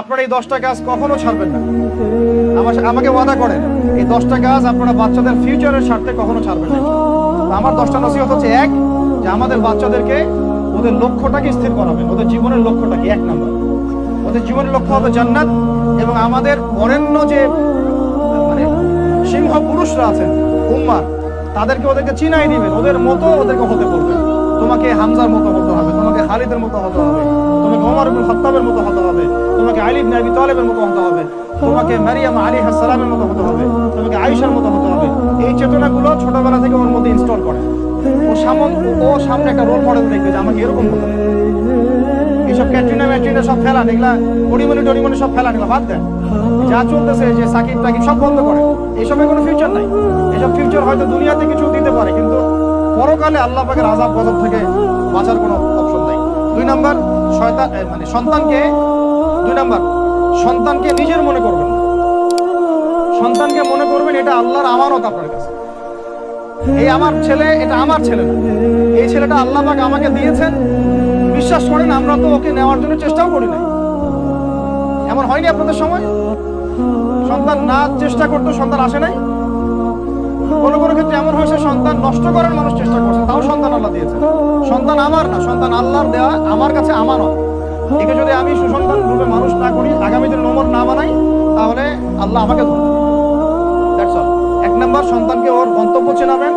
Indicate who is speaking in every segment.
Speaker 1: আপনারা এই দশটা কাজ কখনো ছাড়বেন না। আমার আমাকে ওয়াদা করেন, এই দশটা কাজ আপনারা বাচ্চাদের ফিউচারের স্বার্থে কখনো ছাড়বেন না। আমার দশটা নসিহত হচ্ছে এক, যে আমাদের বাচ্চাদেরকে ওদের লক্ষ্যটাকে স্থির করাবেন ওদের জীবনের লক্ষ্যটাকে, এক নাম্বার। ওদের জীবনের লক্ষ্য হবে জান্নাত এবং আমাদের বরেণ্য যে মানে সিংহ পুরুষরা আছেন, উম্মার, তাদেরকে ওদেরকে চিনাই দিবেন, ওদের মতো ওদেরকে হতে বলবেন। তোমাকে হামজার মতো হতে হবে, তোমাকে খালিদের মতো হতে হবে। তোমাকে ওমর ইবনে খাত্তাবের মতো হতে হবে। তোমাকে আলী ইবনে আবি তালেবের মতো হতে হবে। তোমাকে মারিয়াম আলী সালামের মতো হতে হবে। তোমাকে আয়েশার মতো হতে হবে। এই চেতনাগুলো ছোটবেলা থেকে ওর মধ্যে ইনস্টল করে। ও সামন, ও সামনে একটা রোল মডেল দেখবে যে আমাকে এরকম হতে হবে। এইসব ক্যাটরিনা ম্যাটরিনা সব ফেলান এগুলা পরিমণি টরিমণি সব ফেলান এগুলা বাদ দেন। যা চলতেছে যে সাকিব টাকিব সব বন্ধ করে। এইসবের কোনো ফিউচার নাই। এইসব ফিউচার হয়তো দুনিয়াতে কিছু দিতে পারে, কিন্তু পরকালে আল্লাহ পাকের আজাব গজব থেকে বাঁচার কোনো অপশন নাই। দুই নাম্বার শয়তান মানে সন্তানকে, দুই নাম্বার, সন্তানকে নিজের মনে করবেন। না। সন্তানকে মনে করবেন এটা আল্লাহর আমানত আপনার কাছে। এই আমার ছেলে, এটা আমার ছেলে না। এই ছেলেটা আল্লাহ পাক আমাকে দিয়েছেন। বিশ্বাস করেন, আমরা তো ওকে নেওয়ার জন্য চেষ্টাও করি না এমন হয়নি আপনাদের সময়? সন্তান না চেষ্টা করতো, সন্তান আসে নাই? কোনো কোনো ক্ষেত্রে এমন হয়েছে সন্তান নষ্ট করার মানুষ চেষ্টা করছে, তাও সন্তান আল্লাহ দিয়েছে। সন্তান আমার না, সন্তান আল্লাহর দেওয়া আমার কাছে আমানত। একে যদি আমি সুসন্তান রূপে মানুষ না করি, আগামী দিনে নম্বর না বানাই, তাহলে আল্লাহ আমাকে. এক নম্বর, সন্তানকে ওর গন্তব্য চেনাবেন,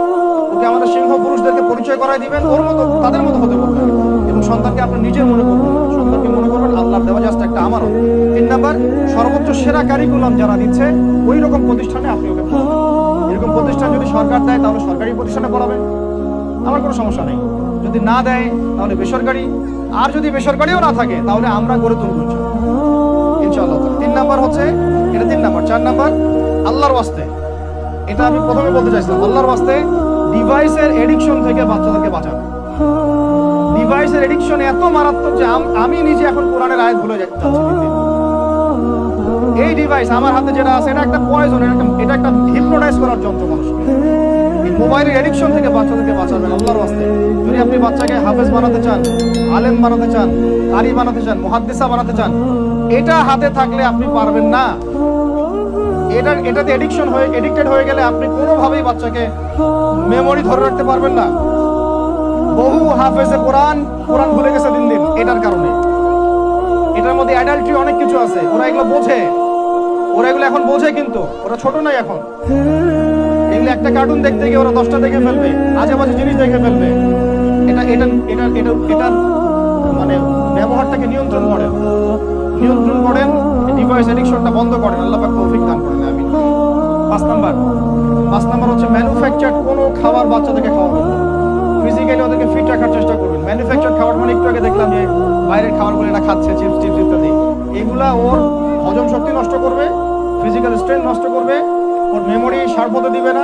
Speaker 1: ওকে আমাদের সিংহ পুরুষদেরকে পরিচয় করাই দিবেন, ওর মতো তাদের মতো হতে বলবেন। এবং সন্তানকে আপনি নিজের মনে করবেন। সন্তানকে মনে করবেন আল্লাহর দেওয়া জাস্ট একটা আমারও তিন নম্বর, সর্বোচ্চ সেরা কারিকুলাম যারা দিচ্ছে, ওই রকম প্রতিষ্ঠানে আপনি ওকে প্রতিষ্ঠান যদি সরকার দেয়, তাহলে সরকারি প্রতিষ্ঠানে পড়াবেন আমার কোনো সমস্যা নেই। যদি না দেয়, তাহলে বেসরকারি। আর যদি বেসরকারিও না থাকে, তাহলে আমরা গড়ে তুলব ইনশাআল্লাহ। তিন নাম্বার হচ্ছে, এটা তিন নাম্বার। চার নাম্বার, আল্লাহর ওয়াস্তে। এটা আমি প্রথমে বলতে চাইছিলাম, আল্লাহর ওয়াস্তে ডিভাইসের এডিকশন থেকে বাচ্চাদেরকে বাঁচানো। ডিভাইসের এডিকশন এত মারাত্মক যে আমি নিজে এখন কোরআনের আয়াত ভুলে যাচ্ছি। এই ডিভাইস আমার হাতে যেটা আছে, এটা একটা পয়জন এটা একটা হিপনোটাইজ করার যন্ত্র মানুষকে মোবাইলের এডিকশন থেকে বাচ্চাদেরকে বাঁচাবেন আল্লাহর ওয়াস্তে যদি আপনি বাচ্চাকে হাফেজ বানাতে চান, আলেম বানাতে চান কারি বানাতে চান, মুহাদ্দিসা বানাতে চান, এটা হাতে থাকলে আপনি পারবেন না। এটা এটাতে এডিকশন হয়ে এডিক্টেড হয়ে গেলে আপনি কোনোভাবেই বাচ্চাকে মেমোরি ধরে রাখতে পারবেন না। বহু হাফেজে কোরআন কোরআন ভুলে গেছে দিন দিন, এটার কারণে। এটার মধ্যে অ্যাডাল্ট্রি অনেক কিছু আছে, ওরা এগুলো বোঝে। ওরা এগুলো এখন বোঝে কিন্তু। ওরা ছোট নাই এখন। এগুলো একটা কার্টুন দেখতে গিয়ে ওরা দশটা দেখে ফেলবে আজে জিনিস দেখে ফেলবে। এটা এটা এটা এটা এটার মানে ব্যবহারটাকে নিয়ন্ত্রণ করেন। নিয়ন্ত্রণ করেন ডিভাইস এডিকশনটা বন্ধ করেন, আল্লাহ পাক তৌফিক দান করেন আমি পাঁচ নাম্বার। পাঁচ নাম্বার হচ্ছে ম্যানুফ্যাকচার কোনো খাবার বাচ্চাদেরকে খাওয়াবেন ফিজিক্যালি ওদেরকে ফিট রাখার চেষ্টা করবেন। ম্যানুফ্যাকচার খাবার মানে একটু আগে দেখলাম যে বাইরের খাবারগুলো এটা খাচ্ছে চিপস টিপস ইত্যাদি। এগুলা ওর হজম শক্তি নষ্ট করবে ফিজিক্যাল স্ট্রেংথ নষ্ট করবে। ওর মেমোরি শার্প হতে দিবে না।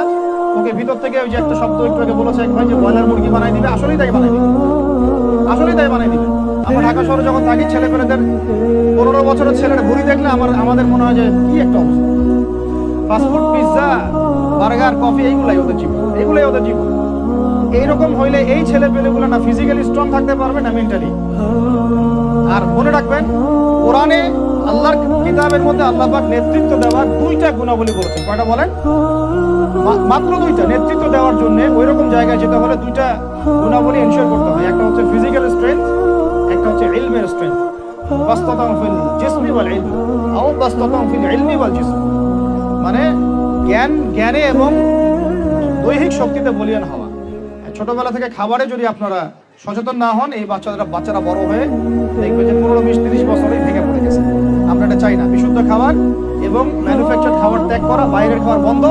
Speaker 1: ওকে ভিতর থেকে ওই যে একটা শব্দ একটু আগে বলেছে এক ভাই যে ব্রয়লার মুরগি বানাই দিবে। আসলেই তাই বানাই দিবে। আসলেই তাই বানাই দিবে। আমরা ঢাকা শহরে যখন থাকি ছেলে পেলেদের পনেরো বছরের ছেলেটা ঘুরি দেখলে আমার, আমাদের মনে হয় যে কি একটা অবস্থা। ফাস্টফুড পিৎজা বার্গার কফি এইগুলাই ওদের জীবন। এইগুলাই ওদের জীবন। এইরকম হইলে এই ছেলে পেলেগুলো না ফিজিক্যালি স্ট্রং থাকতে পারবে না মেন্টালি আর মনে রাখবেন, কোরআনে আল্লাহর কিতাবের মধ্যে আল্লাহ পাক নেতৃত্ব দেওয়ার দুইটা গুণাবলী বলেছেন। কয়টা বলেন? মাত্র দুইটা। নেতৃত্ব দেওয়ার জন্য ওই রকম জায়গায় যেতে হলে দুইটা গুণাবলী এনশিওর করতে হয়। একটা হচ্ছে ফিজিক্যাল স্ট্রেংথ একটা হচ্ছে ইলমের স্ট্রেংথ বাস্ততাম ফিল জিসমি ওয়াল ইলম। আও বাস্ততাম ফিল ইলমি ওয়াল জিসম। মানে জ্ঞান, জ্ঞানে এবং দৈহিক শক্তিতে বলিয়ান হওয়া। ছোটবেলা থেকে খাবারে যদি আপনারা সচেতন না হন, এই বাচ্চারা বাচ্চারা বড় হয়ে দেখবে যে পনেরো, বিশ, তিরিশ বছরেই ভেঙে এটা চাই না। বিশুদ্ধ খাবার এবং ম্যানুফ্যাকচার খাবার ত্যাগ করা, বাইরের খাবার বন্ধ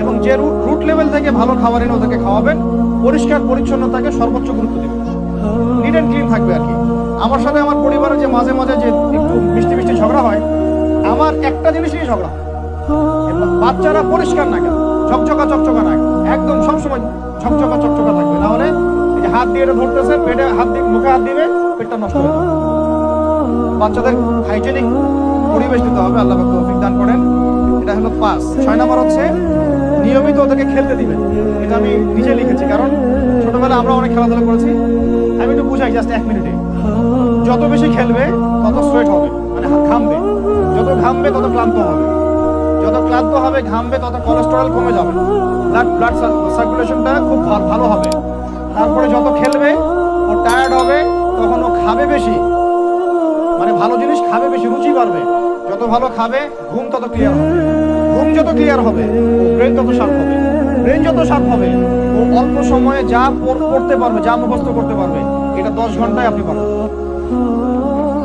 Speaker 1: এবং যে রুট লেভেল থেকে ভালো খাবার এনে ওদেরকে খাওয়াবেন, পরিষ্কার পরিচ্ছন্নতাকে সর্বোচ্চ গুরুত্ব দেবেন। নিট অ্যান্ড ক্লিন থাকবে আর কি। আমার সাথে আমার পরিবারে যে মাঝে মাঝে যে একটু মিষ্টি মিষ্টি ঝগড়া হয়, আমার একটা জিনিস নিয়ে ঝগড়া বাচ্চারা পরিষ্কার না কেন? ঝকঝকা, চকচকা না একদম সবসময় ঝকঝকা, চকচকা থাকবে। না হলে হাত দিয়ে এটা ধরতেছে, পেটে হাত দিয়ে, মুখে হাত দিবে, পেটটা নষ্ট হয়ে যাবে। বাচ্চাদের হাইজেনিক পরিবেশ দিতে হবে, আল্লাহ তৌফিক দান করেন। এটা হলো পাঁচ। ছয় নম্বর হচ্ছে, নিয়মিত ওদেরকে খেলতে দিবেন। এটা আমি নিজে লিখেছি, কারণ ছোটবেলা আমরা অনেক খেলাধুলা করেছি। আমি একটু বুঝাই জাস্ট এক মিনিটে যত বেশি খেলবে, তত সোয়েট হবে মানে ঘামবে। যত ঘামবে, তত ক্লান্ত হবে। যত ক্লান্ত হবে, ঘামবে, তত কোলেস্টেরল কমে যাবে। ব্লাড ব্লাড সার্কুলেশনটা খুব ভালো হবে। তারপরে যত খেলবে, ও টায়ার্ড হবে, তখন ও খাবে বেশি। ভালো জিনিস খাবে, বেশি রুচি বাড়বে। যত ভালো খাবে, ঘুম তত ক্লিয়ার হবে। ঘুম যত ক্লিয়ার হবে ব্রেন তত শার্প হবে। ব্রেন যত শার্প হবে, ও অল্প সময়ে যা পড়- পড়তে পারবে, যা মুখস্থ করতে পারবে, এটা দশ ঘন্টায় আপনি পারবেন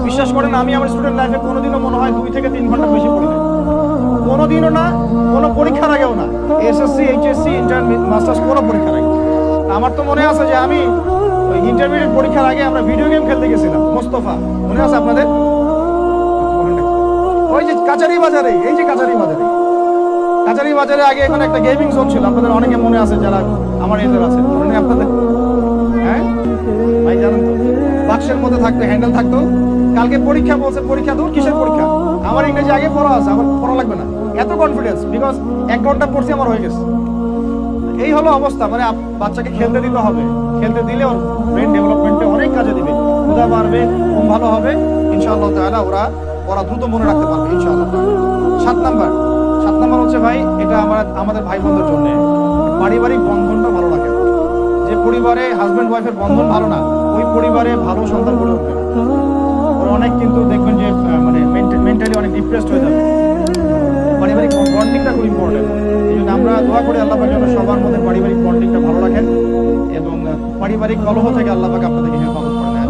Speaker 1: বিশ্বাস করেন, আমি আমার স্টুডেন্ট লাইফে কোনোদিনও মনে হয় দুই থেকে তিন ঘণ্টা বেশি পড়ি কোনোদিনও না, কোনো পরীক্ষার আগেও না। এসএসসি এইচএসসি ইন্টার মাস্টার্স কোনো পরীক্ষার আগে আমার তো মনে আছে যে আমি ওই ইন্টারমিডিয়েট পরীক্ষার আগে আমরা ভিডিও গেম খেলতে গেছিলাম, মোস্তফা। মনে আছে আপনাদের? ওই যে কাচারি বাজারে, এই যে কাচারি বাজারে। কাচারি বাজারে আগে এখানে একটা গেমিং জোন ছিল, আপনাদের অনেকে মনে আছে যারা আমার এদের আছে, মনে আপনাদের? হ্যাঁ? জানেন তো, বাক্সের মধ্যে থাকতো হ্যান্ডেল থাকতো। কালকে পরীক্ষা বলছে, পরীক্ষা দূর, কিসের পরীক্ষা? আমার ইংরেজি আগে পড়া আছে, আমার পড়া লাগবে না। এত কনফিডেন্স বিকজ এক ঘণ্টা পড়ছি, আমার হয়ে গেছে। এই হলো অবস্থা মানে বাচ্চাকে খেলতে দিতে হবে। খেলতে দিলে ওর ব্রেন ডেভেলপমেন্টে অনেক কাজে দিবে। ক্ষুধা বাড়বে, ঘুম ভালো হবে, ইনশাআল্লাহ তাআলা ওরা ওরা দ্রুত মনে রাখতে পারবে, ইনশাআল্লাহ সাত নাম্বার সাত নাম্বার হচ্ছে ভাই, এটা আমার, আমাদের ভাই বোনদের জন্য পারিবারিক বন্ধনটা ভালো রাখে। যে পরিবারে হাজব্যান্ড ওয়াইফের বন্ধন ভালো না, ওই পরিবারে ভালো সন্তান গড়ে উঠবে। অনেক কিন্তু দেখবেন যে মানে মেন্টালি অনেক ডিপ্রেসড হয়ে যাবে। পারিবারিক বন্ডিংটা খুব ইম্পর্টেন্ট এই জন্য আমরা দোয়া করি আল্লাহ যেন সবার মধ্যে পারিবারিক বন্ডিংটা ভালো রাখেন এবং পারিবারিক কলহ থেকে আল্লাহ পাক আপনাদেরকে হেফাজত করেন।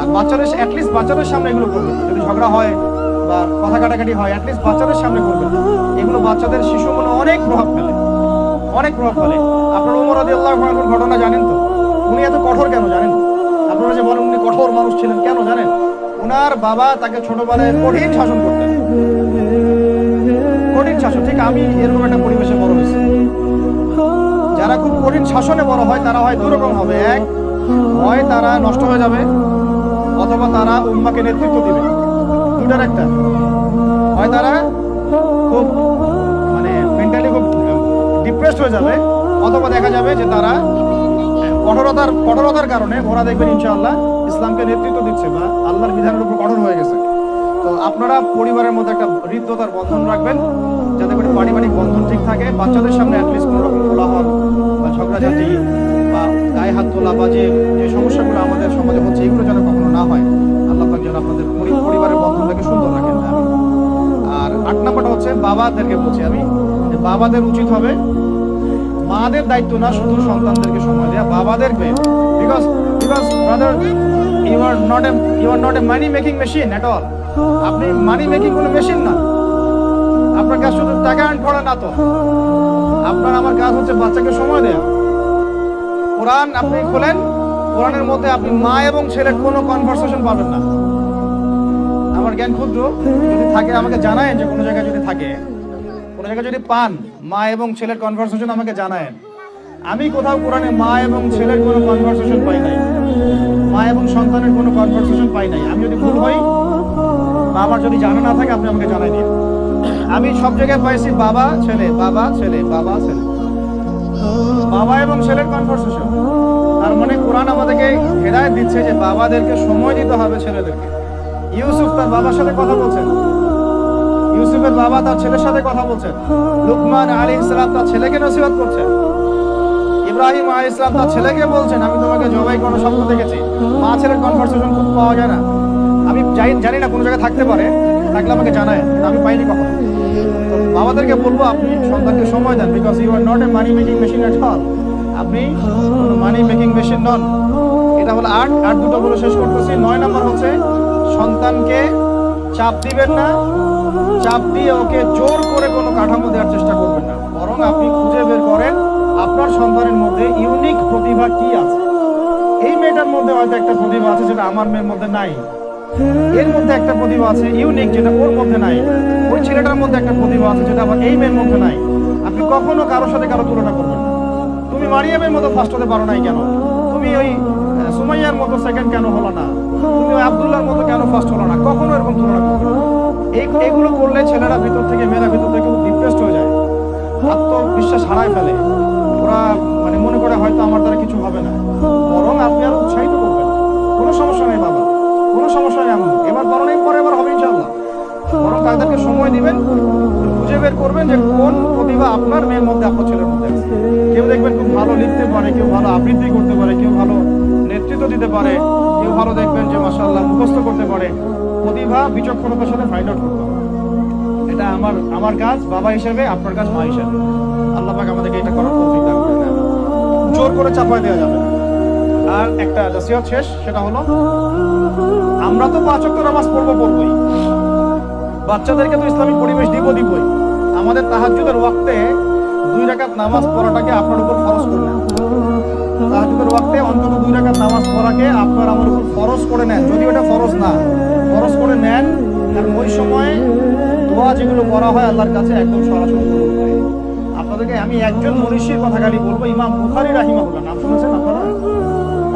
Speaker 1: আর বাচ্চাদের অ্যাটলিস্ট বাচ্চাদের সামনে এগুলো করবেন। যদি ঝগড়া হয় বা কথা কাটাকাটি হয় অ্যাটলিস্ট বাচ্চাদের সামনে করবেন। এগুলো বাচ্চাদের শিশু মনে অনেক প্রভাব ফেলে। অনেক প্রভাব ফেলে। আপনার উমর আদি আল্লাহ ঘটনা জানেন তো? উনি এত কঠোর কেন জানেন? আপনারা যে বলেন উনি কঠোর মানুষ ছিলেন কেন জানেন? ওনার বাবা তাকে ছোটবেলায় কঠিন শাসন করতেন। কঠিন শাসন, ঠিক আমি এরকম একটা পরিবেশে বড় হয়েছি। যারা খুব কঠিন শাসনে বড় হয়, তারা হয় দুরকম হবে। এক হয় তারা নষ্ট হয়ে যাবে, অথবা তারা উম্মাকে নেতৃত্ব দিবে। দুটার একটা। হয় তারা খুব মানে মেন্টালি খুব ডিপ্রেসড হয়ে যাবে, অথবা দেখা যাবে যে তারা কঠোরতার কঠোরতার কারণে ওরা দেখবেন ইনশাআল্লাহ ইসলামকে নেতৃত্ব দিচ্ছে বা আল্লাহর বিধানের উপর কঠোর হয়ে গেছে। আপনারা পরিবারের মধ্যে একটা হৃদ্যতার বন্ধন রাখবেন, যাতে করে পারিবারিক বন্ধন ঠিক থাকে, বাচ্চাদের সামনে কোনো রকম কোলাহল বা ঝগড়াঝাটি বা গায়ে হাত তোলা বা যে যে সমস্যাগুলো আমাদের সমাজে হচ্ছে, এগুলো যেন কখনো না হয়। আল্লাহ পাক যেন পরিবারের বন্ধনটাকে সুন্দর রাখেন। আর আট নাম্বারটা হচ্ছে বাবাদেরকে বলছি আমি বাবাদের উচিত হবে মাদের দায়িত্ব না শুধু সন্তানদেরকে সময় দেওয়া বাবাদেরকে। Because because brother you are not a you are not a money making machine at all আপনি মানি মেকিং কোনো মেশিন না। আপনার কাজ শুধু টাকা আর্ন করা না তো। আপনার আমার কাজ হচ্ছে বাচ্চাকে সময় দেওয়া কোরআন আপনি খোলেন, কোরআনের মধ্যে আপনি মা এবং ছেলের কোনো কনভারসেশন পাবেন না। আমার জ্ঞান ক্ষুদ্র, যদি থাকে আমাকে জানায় যে কোনো জায়গায় যদি থাকে। কোনো জায়গায় যদি পান, মা এবং ছেলের কনভারসেশন আমাকে জানায় আমি কোথাও কোরআনে মা এবং ছেলের কোনো কনভারসেশন পাই নাই। মা এবং সন্তানের কোনো কনভারসেশন পাই নাই। আমি যদি ভুল হই বা আমার যদি জানা না থাকে, আপনি আমাকে জানাই দিন। আমি সব জায়গায় পাইছি, বাবা, ছেলে বাবা ছেলে বাবা ছেলে। বাবা এবং ছেলের কনভারসেশন তার মানে কোরআন আমাদেরকে হেদায়ত দিচ্ছে যে বাবাদেরকে সময় দিতে হবে ছেলেদেরকে। ইউসুফ তার বাবার সাথে কথা বলছেন। ইউসুফের বাবা তার ছেলের সাথে কথা বলছেন। লুকমান আলী ইসলাম তার ছেলেকে নসিহত করছেন। ইব্রাহিম আলী ইসলাম তার ছেলেকে বলছেন, আমি তোমাকে জবাই কোনো স্বপ্ন দেখেছি। মা ছেলের কনভারসেশন খুব পাওয়া যায় না। আমি জানি না কোনো জায়গায় থাকতে পারে, থাকলে আমাকে জানায়। আমি পাইনি কখনো। বাবাদেরকে বলব, আপনি সন্তানকে সময় দেন because you are not a money making machine at all আপনি মানি মেকিং মেশিন নন। এটা হলো আট আট দুটো বলে শেষ করতেছি। নয় নম্বর হচ্ছে, সন্তানকে চাপ দিবেন না। চাপ দিয়ে ওকে জোর করে কোনো কাঠামো দেওয়ার চেষ্টা করবেন না। বরং আপনি খুঁজে বের করেন, আপনার সন্তানের মধ্যে ইউনিক প্রতিভা কি আছে। এই মেয়েটার মধ্যে হয়তো একটা প্রতিভা আছে যেটা আমার মেয়ের মধ্যে নাই। এর মধ্যে একটা প্রতিভা আছে ইউনিক যেটা ওর মধ্যে নাই। ওই ছেলেটার মধ্যে একটা প্রতিভা আছে, যেটা আমার এই মেয়ের মধ্যে নাই। আপনি কখনো কারোর সাথে কারও তুলনা করবেন না। তুমি মারিয়ামের মতো ফার্স্ট হতে পারো নাই কেন? তুমি ওই সুমাইয়ার মতো সেকেন্ড কেন হলো না? তুমি ওই আব্দুল্লাহর মতো কেন ফার্স্ট হলো না? কখনো এরকম তুলনা করবে এই, এগুলো করলে ছেলেরা ভিতর থেকে, মেয়েরা ভিতর থেকে ডিপ্রেসড হয়ে যায়। আত্মবিশ্বাস হারায় ফেলে। ওরা মানে মনে করে হয়তো আমার দ্বারা কিছু হবে না। বরং আপনি আরও উৎসাহিত করবেন। কোনো সমস্যা নেই বাবা। কোনো সমস্যা নেই এবার বরং এই পরে এবার হবে ইনশাল্লাহ বরং তাদেরকে সময় দিবেন খুঁজে বের করবেন যে কোন প্রতিভা আপনার মেয়ের মধ্যে, আপনার ছেলের মধ্যে কেউ দেখবেন খুব ভালো লিখতে পারে, কেউ ভালো আবৃত্তি করতে পারে, কেউ ভালো নেতৃত্ব দিতে পারে, কেউ ভালো দেখবেন যে মাসাল্লাহ মুখস্থ করতে পারে। প্রতিভা বিচক্ষণতার সাথে ফাইন্ড আউট করতে হবে। এটা আমার আমার কাজ, বাবা হিসেবে, আপনার কাজ, মা হিসেবে। আল্লাহ পাক আমাদেরকে এটা করার জোর করে চাপায় দেওয়া যাবে। আর একটা নসিহত শেষ, সেটা হলো, আমরা তো পাঁচ ওয়াক্ত নামাজ পড়ব, পড়বই। বাচ্চাদেরকে তো ইসলামিক পরিবেশ দিব, দিবই। আমাদের তাহাজ্জুদের ওয়াক্তে দুই রাকাত নামাজ পড়াটাকে আপনার উপর ফরজ করলেন তাহাজ্জুদের ওয়াক্তে অন্তত দুই রাকাত নামাজ পড়াকে আপনার আমার উপর ফরজ করে নেন। যদি ওটা ফরজ না, ফরজ করে নেন, কারণ ওই সময় দোয়া যেগুলো করা হয় আল্লাহর কাছে একদম সরাসরি আপনাদেরকে আমি একজন মনীষীর কথা খালি বলব, ইমাম বুখারি রাহিমাহুল্লাহ, নাম আপনারা?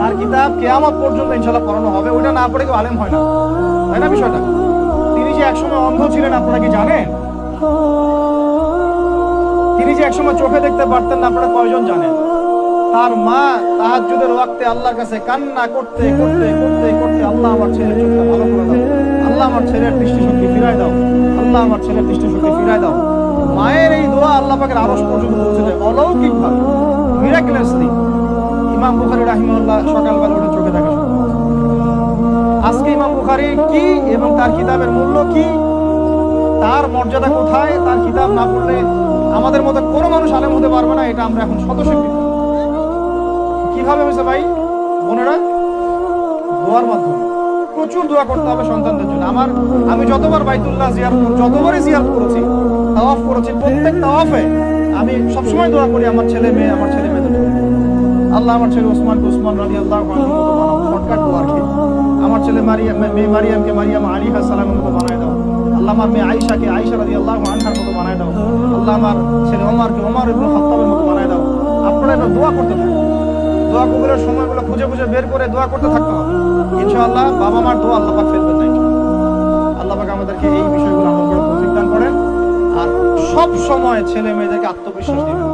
Speaker 1: তার কিতাব কেয়ামত পর্যন্ত ইনশাল্লাহ পড়ানো হবে, ওইটা না পড়ে কেউ আলেম হয় না। তাই না বিষয়টা? তিনি যে একসময় অন্ধ ছিলেন, আপনারা কি জানেন? তিনি যে একসময় চোখে দেখতে পারতেন না, আপনারা কয়জন জানেন? তার মা তাহাজ্জুদের ওয়াক্তে আল্লাহর কাছে কান্না করতে করতে করতে করতে, আল্লাহ আমার ছেলের চোখটা ভালো করে দাও। আল্লাহ আমার ছেলের দৃষ্টিশক্তি ফিরায় দাও। আল্লাহ আমার ছেলের দৃষ্টিশক্তি ফিরায় দাও। মায়ের এই দোয়া আল্লাহ পাকের আরশ পর্যন্ত পৌঁছে যায় অলৌকিক ভাবে মিরাকুলাসলি ইমাম বুখারী রাহিমাহুল্লাহ সকালবেলা উঠে চোখে দেখা আজকে ইমাম বুখারী কি এবং তার কিতাবের মূল্য কি? তার মর্যাদা কোথায়? তার কিতাব না পড়লে আমাদের মতো কোনো মানুষ আলেম হতে পারবে না, এটা আমরা এখন শত কীভাবে হয়েছে ভাই? বোনেরা, দোয়ার মাধ্যমে। প্রচুর দোয়া করতে হবে সন্তানদের জন্য। আমার, আমি যতবার বাইতুল্লাহ জিয়ারত কর- যতবারই জিয়ারত করেছি, তাওয়াফ করেছি, প্রত্যেক তাওয়াফে আমি সবসময় দোয়া করি আমার ছেলে মেয়ে, আমার ছেলে মেয়েদের আল্লাহ আমার ছেলে ওসমানকে ওসমান রাজি আল্লাহ আমার ছেলে মারিয়াম মেয়ে মারিয়ামকে মারিয়াম আলী সালামের মতো বানায় দাও। আল্লাহ আমার মেয়ে আয়েশাকে আয়সা রাজি আল্লাহ আনহার মতো বানায় দাও। আল্লাহ আমার ছেলে ওমরকে ওমর ইবনে খাত্তাবের মতো বানায় দাও। আপনারা এটা দোয়া করতে থাকুন। দোয়া কবুলের সময়গুলো খুঁজে খুঁজে বের করে দোয়া করতে থাকতে হবে। ইনশাআল্লাহ বাবা মার দোয়া আল্লাহ পাক ফেলবেন না আল্লাহ পাক আমাদেরকে এই বিষয়গুলো আমল করে তৌফিক করেন। আর সব সময় ছেলে মেয়েদেরকে আত্মবিশ্বাস দিবেন।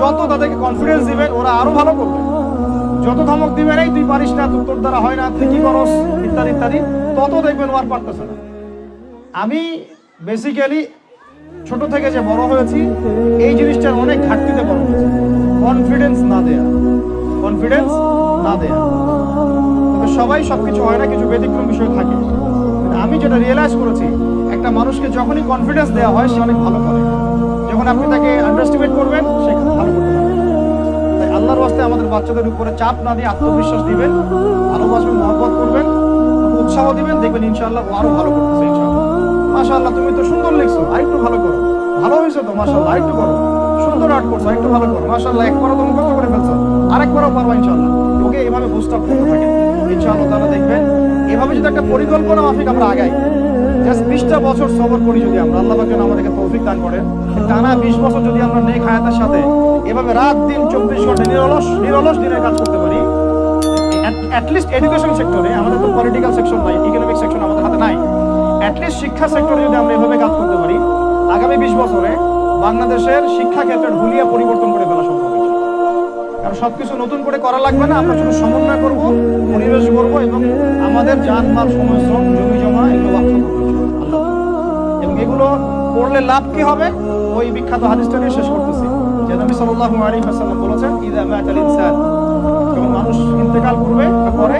Speaker 1: যত তাদেরকে কনফিডেন্স দিবেন ওরা আরও ভালো করবে। যত ধমক দিবেন এই তুই পারিস না তোর দ্বারা হয় না তুই কি করস, ইত্যাদি ইত্যাদি, তত দেখবেন ও আর পারতেছে না। আমি বেসিক্যালি ছোট থেকে যে বড় হয়েছি, এই জিনিসটার অনেক ঘাটতিতে বড় হয়েছি কনফিডেন্স না দেয়া। কনফিডেন্স না দেয়া। তবে সবাই সবকিছু হয় না, কিছু ব্যতিক্রম বিষয় থাকে। আমি যেটা রিয়েলাইজ করেছি, একটা মানুষকে যখনই কনফিডেন্স দেওয়া হয়, সে অনেক ভালো করে। যখন আপনি তাকে আন্ডারস্টিমেট করবেন, সে ভালো করতে তাই আল্লাহর ওয়াস্তে আমাদের বাচ্চাদের উপরে চাপ না দিয়ে আত্মবিশ্বাস দিবেন, ভালোবাসবেন, মহব্বত করবেন উৎসাহ দিবেন, দেখবেন ইনশাআল্লাহ ও আরও ভালো করতেছে ইনশাআল্লাহ। মাশাআল্লাহ, তুমি তো সুন্দর লিখছো, আরেকটু ভালো করো। ভালো হয়েছে তো, মাশাআল্লাহ, আরেকটু করো। সুন্দর আর্ট করছ, আরেকটু ভালো করো। মাশাআল্লাহ, একবারও তো মুখস্থ করে ফেলছো, আরেকবারও পারবা ইনশাআল্লাহ। ওকে এভাবে বুস্ট আপ করতে থাকে। ইনশাআল্লাহ, তারা দেখবেন এভাবে যদি একটা পরিকল্পনা মাফিক আমরা আগাই জাস্ট বিশটা বছর সবর করি যদি আমরা, আল্লাহ যেন আমাদেরকে তৌফিক দান করেন টানা বিশ বছর যদি আমরা নেক হায়াতের সাথে এভাবে রাত দিন চব্বিশ ঘণ্টা নিরলস নিরলস দিনের কাজ করতে পারি অ্যাটলিস্ট এডুকেশন সেক্টরে আমাদের তো পলিটিক্যাল সেকশন নাই ইকোনমিক সেকশন আমাদের হাতে নাই অ্যাটলিস্ট শিক্ষা সেক্টরে যদি আমরা এভাবে কাজ করতে পারি, আগামী বিশ বছরে বাংলাদেশের শিক্ষা ক্ষেত্রের হুলিয়া পরিবর্তন করে ফেলা সম্ভব। কারণ সবকিছু নতুন করে করা লাগবে না, আমরা শুধু সমন্বয় করব, পরিবেশ করব এবং আমাদের যান মাল সময়, শ্রম, জমি জমা, এগুলো এগুলো পড়লে লাভ কি হবে? ওই বিখ্যাত হাদিসটা দিয়ে শেষ করতেছি। যে নবী সাল্লাল্লাহু আলাইহি ওয়াসাল্লাম বলেছেন, ইযা মাতাল ইনসান। যখন মানুষ ইন্তেকাল করবে বা করে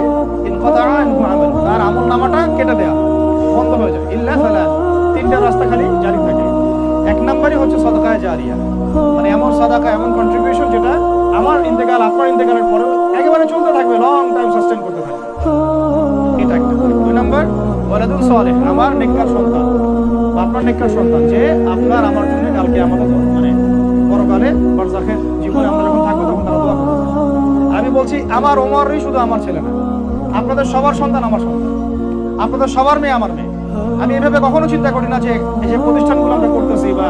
Speaker 1: ইনকাতা আনহু আমাল। তার আমল নামাটা কেটে দেয়া, বন্ধ হয়ে যায়। ইল্লা সালাস, তিনটা রাস্তা খালি জারি থাকে। এক নম্বরই হচ্ছে সদকায়ে জারিয়া। মানে এমন সাদাকা, এমন কন্ট্রিবিউশন যেটা আমার ইন্তেকাল, আপনার ইন্তেকালের পরেও একেবারে চলতে থাকবে লং টাইম সাস্টেন করতে থাকবে। এটা একটা। দুই নম্বর, ওয়ালাদুন সালেহ, আমার নেককার সন্তান। আপনার নেককার সন্তান যে আপনার, আমার জন্য কালকে আমাদের মানে পরকালে বারজাখের জীবনে আমরা যখন থাকব তখন তারা দোয়া আমি বলছি, আমার ওমরই শুধু আমার ছেলে না, আপনাদের সবার সন্তান আমার সন্তান, আপনাদের সবার মেয়ে আমার মেয়ে। আমি এভাবে কখনো চিন্তা করি না যে এই যে প্রতিষ্ঠানগুলো আমরা করতেছি বা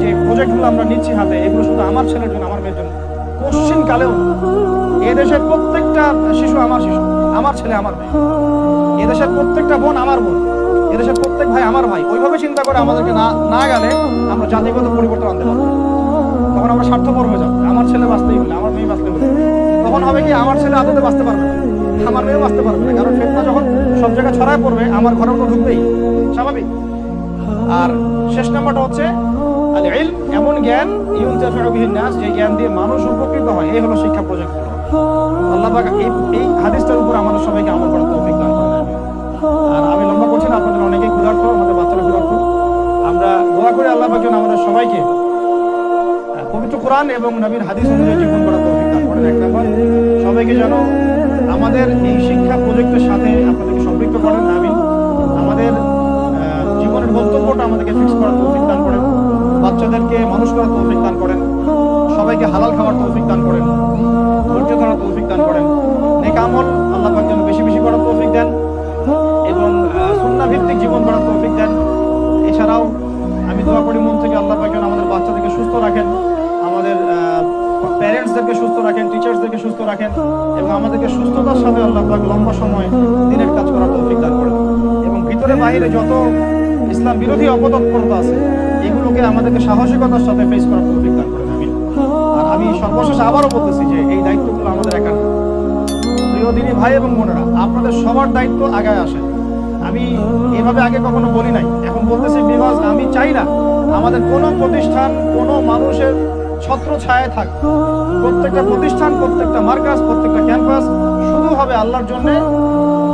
Speaker 1: যে প্রজেক্টগুলো আমরা নিচ্ছি হাতে, এগুলো শুধু আমার ছেলের জন্য, আমার মেয়ের জন্য। কোশ্চিন কালেও দেশের প্রত্যেকটা শিশু আমার শিশু, আমার ছেলে আমার মেয়ে। এদেশের প্রত্যেকটা বোন আমার বোন। এদেশের প্রত্যেক ভাই আমার ভাই, ওইভাবে চিন্তা করে আমাদেরকে না না গেলে আমরা জাতিগত পরিবর্তন আনতে পারব তখন আমরা স্বার্থপর হয়ে যাব। আমার ছেলে বাঁচতেই হলে, আমার মেয়ে বাঁচতে হলে। তখন হবে কি, আমার ছেলে আদতে বাঁচতে পারবে আমার মেয়েও বাঁচতে পারবে না। কারণ ফেতনা যখন সব জায়গায় ছড়ায় পড়বে, আমার ঘরেও তো ঢুকবেই। স্বাভাবিক। আর শেষ নাম্বারটা হচ্ছে এমন জ্ঞান, ইউনতাফিউ বিহি নাস যে জ্ঞান দিয়ে মানুষ উপকৃত হয়। এই হলো শিক্ষা প্রজেক্ট আল্লাহ এই হাদিসটার উপর আমাদের সবাইকে আমল করার তৌফিক দান করেন। আর আমি না আপনাদের অনেকেই ক্ষুধার্ত, আমাদের বাচ্চারা ক্ষুধার্ত। আমরা দোয়া করি আল্লাহ পাক যেন আমাদের সবাইকে পবিত্র কোরআন এবং নবীর হাদিস অনুযায়ী জীবন করার তৌফিক দান করেন। এক নম্বর, সবাইকে যেন আমাদের এই শিক্ষা প্রজেক্টের সাথে আপনাদেরকে সম্পৃক্ত করেন, আমিন। আমাদের জীবনের গন্তব্যটা আমাদেরকে ফিক্স করার তৌফিক দান করেন। বাচ্চাদেরকে মানুষ করার তৌফিক দান করেন। সবাইকে হালাল খাওয়ার তৌফিক দান করেন। ধৈর্য ধরার তৌফিক দান করেন। নেক এছাড়াও আমি দোয়া করি মন থেকে আল্লাহ পাক আমাদের বাচ্চাদেরকে সুস্থ রাখেন, আমাদের প্যারেন্টসদেরকে সুস্থ রাখেন টিচার্সদেরকে সুস্থ রাখেন এবং আমাদেরকে সুস্থতার সাথে আল্লাহ পাক লম্বা সময় দিনের কাজ করার তৌফিক দান করেন। এবং ভিতরে বাইরে যত ইসলাম বিরোধী অপতৎপরতা আছে, এগুলোকে আমাদেরকে সাহসিকতার সাথে ফেস করার তৌফিক দান করেন আমি আর আমি সর্বশেষ আবারও বলতেছি যে এই দায়িত্বগুলো আমাদের একার। প্রিয় দিনী ভাই এবং বোনেরা, আপনাদের সবার দায়িত্ব আগায় আসে। আমি এভাবে আগে কখনো বলি নাই। এখন বলতেছি বিকজ আমি চাই না আমাদের কোনো প্রতিষ্ঠান, কোনো মানুষের ছত্র ছায় থাক। প্রত্যেকটা প্রতিষ্ঠান, প্রত্যেকটা মার্কাস প্রত্যেকটা ক্যাম্পাস শুধু হবে আল্লাহর জন্য।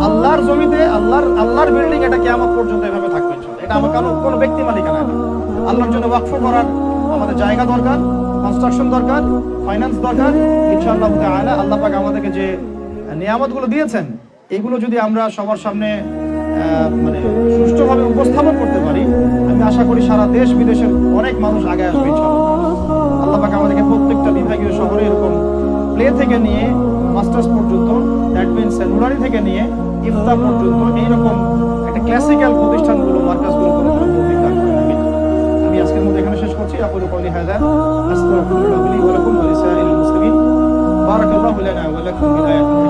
Speaker 1: আল্লাহর জমিতে, আল্লাহর আল্লাহর বিল্ডিং এটা কেয়ামত পর্যন্ত এভাবে থাকবে এটা আমার কোনো কোনো ব্যক্তি মালিকানা আল্লাহর জন্য ওয়াকফ করার আমাদের জায়গা দরকার কনস্ট্রাকশন দরকার ফাইন্যান্স দরকার। ইনশাআল্লাহ আল্লাহ পাক আমাদেরকে যে নিয়ামতগুলো দিয়েছেন, এগুলো যদি আমরা সবার সামনে মানে সুষ্ঠুভাবে উপস্থাপন করতে পারি, আমি আশা করি সারা দেশ, বিদেশের অনেক মানুষ আগে আসবে আল্লাহ পাক আমাদেরকে প্রত্যেকটা বিভাগীয় শহরে এরকম প্লে থেকে নিয়ে, মাস্টার্স পর্যন্ত দ্যাট মিনস নুরানি থেকে নিয়ে ইফতা পর্যন্ত এইরকম একটা ক্লাসিক্যাল প্রতিষ্ঠানগুলো মার্কাসগুলো করে তোলার আমিন। আমি আজকের মধ্যে এখানে শেষ করছি। আকুলু কওলি আস্তাগফিরুল্লাহ লি ওয়া লাকুম ওয়া লিসাইরিল মুসলিমিন। বারাকাল্লাহু লানা ওয়া লাকুম বিল আয়াতিল